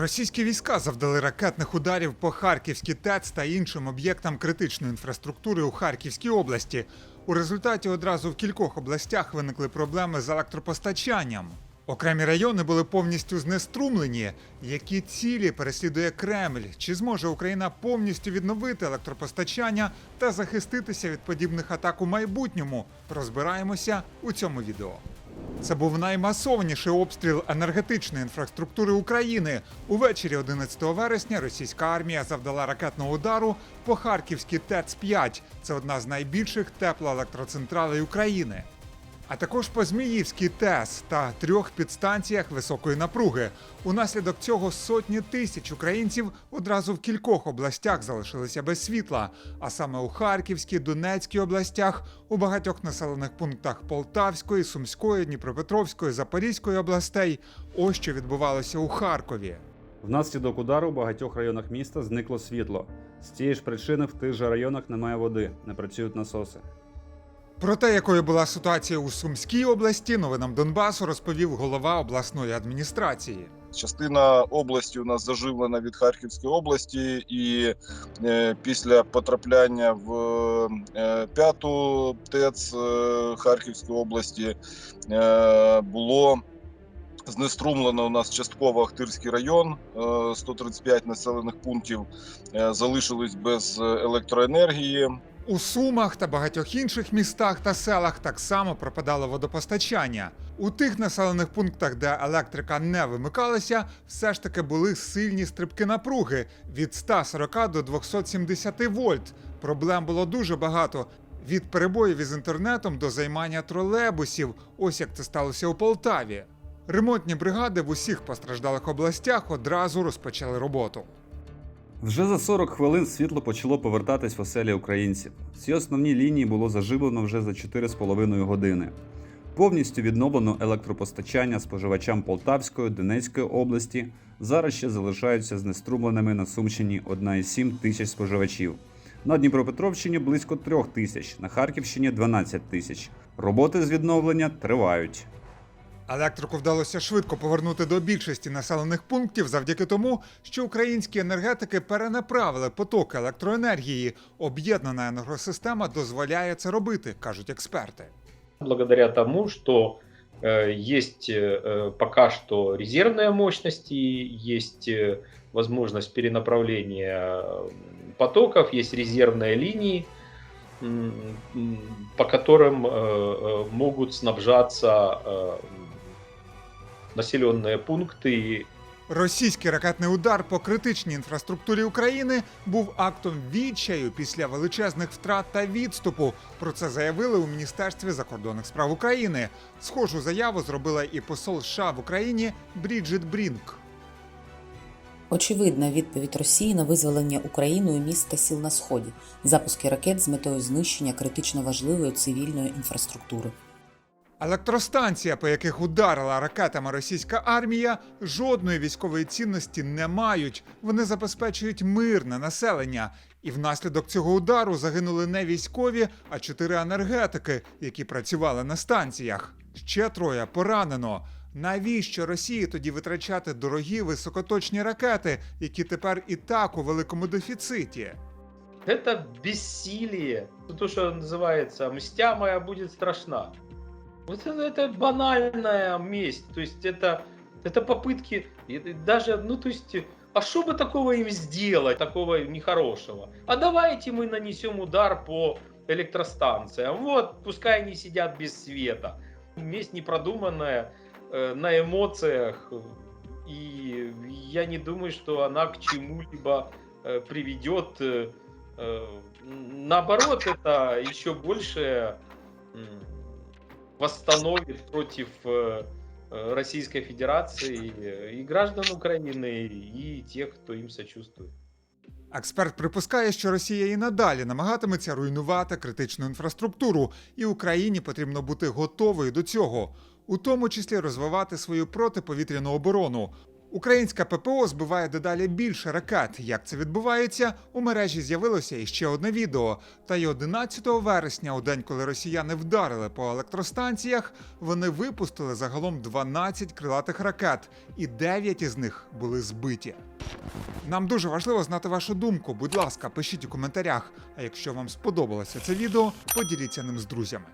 Російські війська завдали ракетних ударів по Харківській ТЕЦ та іншим об'єктам критичної інфраструктури у Харківській області. У результаті одразу в кількох областях виникли проблеми з електропостачанням. Окремі райони були повністю знеструмлені. Які цілі переслідує Кремль? Чи зможе Україна повністю відновити електропостачання та захиститися від подібних атак у майбутньому? Розбираємося у цьому відео. Це був наймасовніший обстріл енергетичної інфраструктури України. Увечері 11 вересня російська армія завдала ракетного удару по Харківській ТЕЦ-5. Це одна з найбільших теплоелектроцентралей України. А також по Зміївській ТЕС та трьох підстанціях високої напруги. Унаслідок цього сотні тисяч українців одразу в кількох областях залишилися без світла, а саме у Харківській, Донецькій областях, у багатьох населених пунктах Полтавської, Сумської, Дніпропетровської, Запорізької областей. Ось що відбувалося у Харкові. Внаслідок удару в багатьох районах міста зникло світло. З цієї ж причини в тих же районах немає води, не працюють насоси. Про те, якою була ситуація у Сумській області, новинам Донбасу розповів голова обласної адміністрації. Частина області у нас заживлена від Харківської області, і е, після потрапляння в е, п'яту ТЕЦ е, Харківської області е, було знеструмлено у нас частково Ахтирський район. Е, 135 населених пунктів е, залишились без електроенергії. У Сумах та багатьох інших містах та селах так само пропадало водопостачання. У тих населених пунктах, де електрика не вимикалася, все ж таки були сильні стрибки напруги від 140 до 270 вольт. Проблем було дуже багато. Від перебоїв із інтернетом до займання тролейбусів, ось як це сталося у Полтаві. Ремонтні бригади в усіх постраждалих областях одразу розпочали роботу. Вже за 40 хвилин світло почало повертатись в оселі українців. Ці основні лінії було заживлено вже за 4,5 години. Повністю відновлено електропостачання споживачам Полтавської, Донецької області. Зараз ще залишаються знеструмленими на Сумщині 1,7 тисяч споживачів. На Дніпропетровщині близько 3 тисяч, на Харківщині 12 тисяч. Роботи з відновлення тривають. Електрику вдалося швидко повернути до більшості населених пунктів завдяки тому, що українські енергетики перенаправили потоки електроенергії. Об'єднана енергосистема дозволяє це робити, кажуть експерти. благодаря тому, что э, есть э, пока что резервные мощности, есть э, возможность перенаправления э, потоков, есть резервные линии, м, м, по которым э, э, могут снабжаться э, населенные пункты Російський ракетний удар по критичній інфраструктурі України був актом відчаю після величезних втрат та відступу. Про це заявили у Міністерстві закордонних справ України. Схожу заяву зробила і посол США в Україні Бріджит Брінк. Очевидна відповідь Росії на визволення Україною міст та сіл на сході, запуски ракет з метою знищення критично важливої цивільної інфраструктури. Електростанція, по яких ударила ракетами російська армія, жодної військової цінності не мають. Вони забезпечують мирне населення. І внаслідок цього удару загинули не військові, а чотири енергетики, які працювали на станціях. Ще троє поранено. Навіщо Росії тоді витрачати дорогі високоточні ракети, які тепер і так у великому дефіциті? Это бессилие. То, что называется «мстя моя будет страшна». Вот это, это банальная месть. То есть это, это попытки, даже, ну то есть, а что бы такого им сделать, такого нехорошего? А давайте мы нанесем удар по электростанциям. Вот, пускай они сидят без света. Месть непродуманная, э, на эмоциях. И я не думаю, что она к чему-либо э, приведет. э, э, Наоборот, это еще больше восстановит против э, э, Российской Федерации э, и граждан Украины, и тех, кто им сочувствует. Експерт припускає, що Росія і надалі намагатиметься руйнувати критичну інфраструктуру, і Україні потрібно бути готовою до цього, у тому числі розвивати свою протиповітряну оборону. Українська ППО збиває дедалі більше ракет. Як це відбувається? У мережі з'явилося іще одне відео. Та й 11 вересня, у день, коли росіяни вдарили по електростанціях, вони випустили загалом 12 крилатих ракет, і 9 із них були збиті. Нам дуже важливо знати вашу думку. Будь ласка, пишіть у коментарях. А якщо вам сподобалося це відео, поділіться ним з друзями.